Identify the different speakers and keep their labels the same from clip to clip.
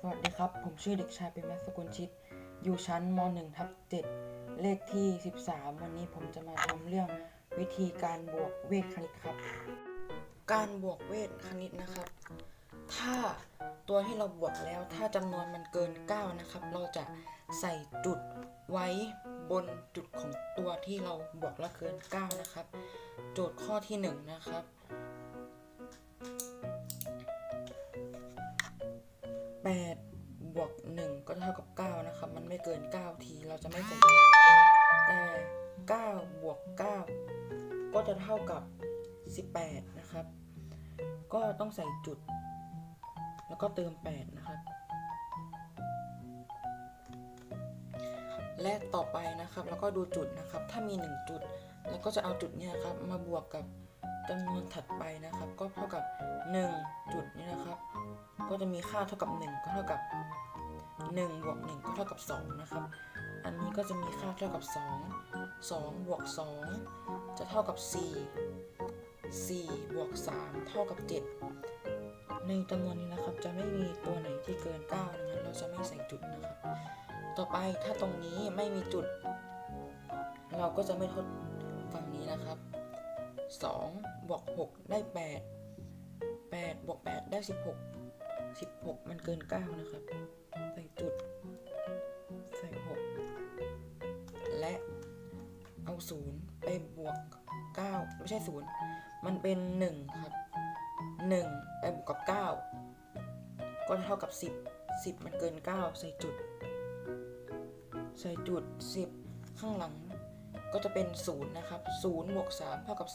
Speaker 1: สวัสดีครับ ผมชื่อเด็กชายเป็นมัสกุลชิต อยู่ชั้นม .1 ทับ7เลขที่ 13 วันนี้ผมจะมาทำเรื่องวิธีการบวกเวทคณิตครับ การบวกเวทคณิตนะครับ ถ้าตัวที่เราบวกแล้วถ้าจำนวนมันเกิน 9 นะครับ เราจะใส่จุดไว้บนจุดของตัวที่เราบวกแล้วเกิน 9 นะครับ โจทย์ข้อที่ 1 นะครับ 8บวก1ก็เท่ากับ 9 นะครับ มันไม่เกิน 9 ที เราจะไม่ใส่จุดแต่9บวก9ก็จะเท่ากับ 18 นะครับ ก็ต้องใส่จุด แล้วก็เติม 8 นะครับ และต่อไปนะครับ แล้วก็ดูจุดนะครับ ถ้ามี 1 จุด แล้วก็จะเอาจุดเนี้ครับ มาบวกกับจำนวนถัดไปนะครับ ก็เท่ากับ 1 ก็จะมีค่าเท่ากับ 1 ก็เท่ากับ 1 บวก 1 ก็เท่ากับ 2 นะครับ อันนี้ก็จะมีค่าเท่ากับ 2 2 บวก 2 จะเท่ากับ 4 4 บวก 3 เท่ากับ 7 ในจำนวนนี้นะครับ จะไม่มีตัวไหนที่เกิน9ดังนั้นเราจะไม่ใส่จุดนะครับ ต่อไปถ้าตรงนี้ไม่มีจุด เราก็จะไม่ทดฝั่งนี้นะครับ2บวก6ได้ 8 8บวก8ได้ 16 16 มันเกิน 9 นะครับ ใส่จุด ใส่ 6 และเอา 0 ไปบวก 9 ไม่ใช่ 0 มันเป็น 1 ครับ 1 ไปบวกกับ 9 ก็เท่ากับ 10 10 มันเกิน 9 ใส่จุด ใส่จุด 10 ข้างหลังก็จะเป็น 0 นะครับ0บวก3เท่ากับ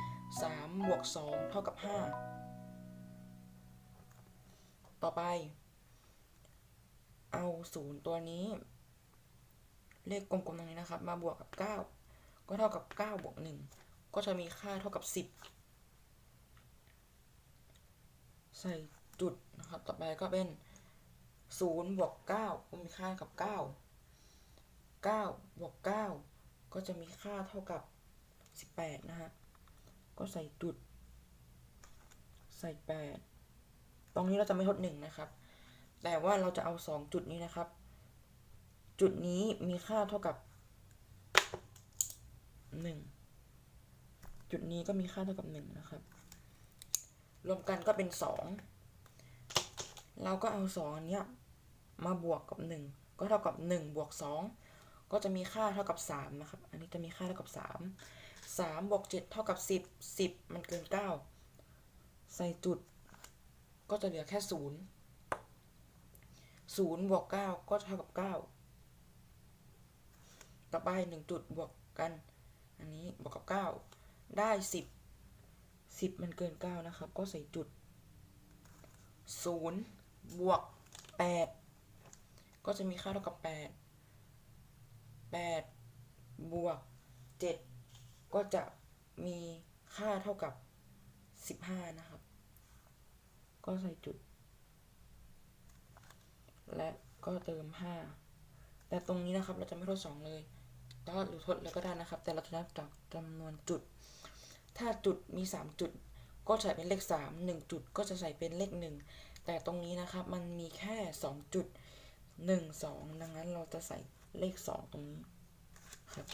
Speaker 1: 3 3บวก2เท่ากับ 5 ต่อไป เอา 0 ตัวนี้ เลขกลมๆตรงนี้นะครับ มาบวกกับ 9 ก็เท่ากับ 9 บวก 1 ก็จะมีค่าเท่ากับ 10 ใส่จุดนะครับ ต่อไปก็เป็น 0 บวก 9 ก็มีค่ากับ 9 9 บวก 9 ก็จะมีค่าเท่ากับ 18 นะฮะ ก็ใส่จุด ใส่ 8 ตรงนี้เราจะไม่ทด1นะครับ แต่ว่าเราจะเอา2จุดนี้นะครับ จุดนี้มีค่าเท่ากับ1จุดนี้ก็มีค่าเท่ากับ1นะครับ รวมกันก็เป็น2เราก็เอา2อันเนี้ยมาบวกกับ1ก็เท่ากับ1บวก2ก็จะมีค่าเท่ากับ3นะครับ อันนี้จะมีค่าเท่ากับ3 3บวก7เท่ากับ10 10มันเกิน9ใส่จุด ก็จะเหลือแค่0 0บวก9ก็เท่ากับ9ต่อไป1จุดบวกกัน อันนี้บวกกับ9ได้10 10มันเกิน9นะครับ ก็ใส่จุด0บวก8ก็จะมีค่าเท่ากับ8 8บวก7ก็จะมีค่าเท่ากับ15นะครับ ก็ใส่จุด และก็เติม 5 แต่ตรงนี้นะครับเราจะไม่ทด 2 เลยแล้วหรือทดแล้วก็ได้นะครับ แต่เราจะนับจากจำนวนจุด ถ้าจุดมี 3 จุด ก็ใส่เป็นเลข 3 1 จุดก็จะใส่เป็นเลข 1 แต่ตรงนี้นะครับมันมีแค่ 2 จุด 1 2 ดังนั้นเราจะใส่เลข 2 ตรงนี้ครับ